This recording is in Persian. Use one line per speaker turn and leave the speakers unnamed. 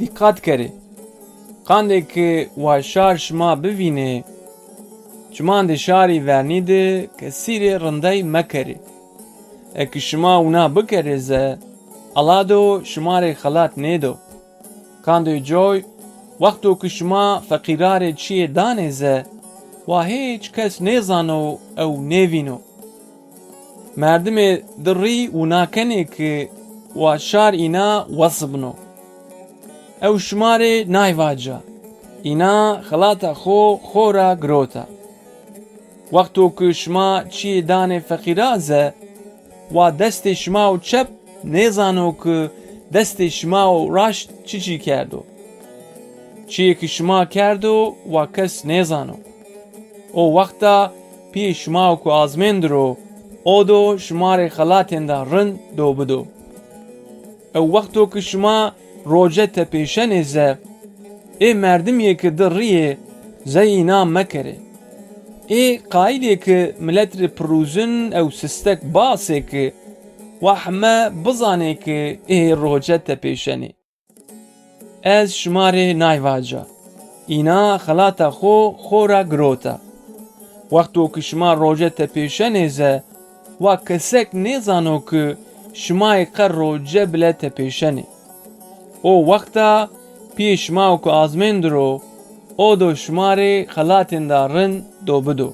دقت کری قنده که واشار ما ببینه شما انده شاری ورنی ده که سیر رنده مکری اکی شما اونا بکری زه علا دو شما ری خلات نیدو قنده جوی وقتو که شما فقیرار چی دانه زه و هیچ کس نیزانو او نیوینو مردم دری اونا کنه که واشار اینا وصبنو او نای واجا، اینا خلاته خو خورا ګروتا وقته که شما چی دانه فقیرازه و دست شما او چپ نه زانه او که دست شما او راش چی چی کردو چی که شما کردو و کس نه زانه او وقتا پې شما او از من درو او د شمارې خلاته دا رند دوبدو او وقته که شما roje te pêşenê ê merdimiyê ki di riyê zeyîna mekere. Ê qayilê ki miletrê pirûzin ew sistek basê ki wehme bizanê ki ê roje te. Ez şimarê nayvaca. Îna xelata xo xora girota. Wexto ki şima roje te pêşenê ze, wa kesek nêzano ki şimayê qer roje bile te. او وقتا پیش ماو کو آزمند رو او دو شمار خلاتن دارن دو بدو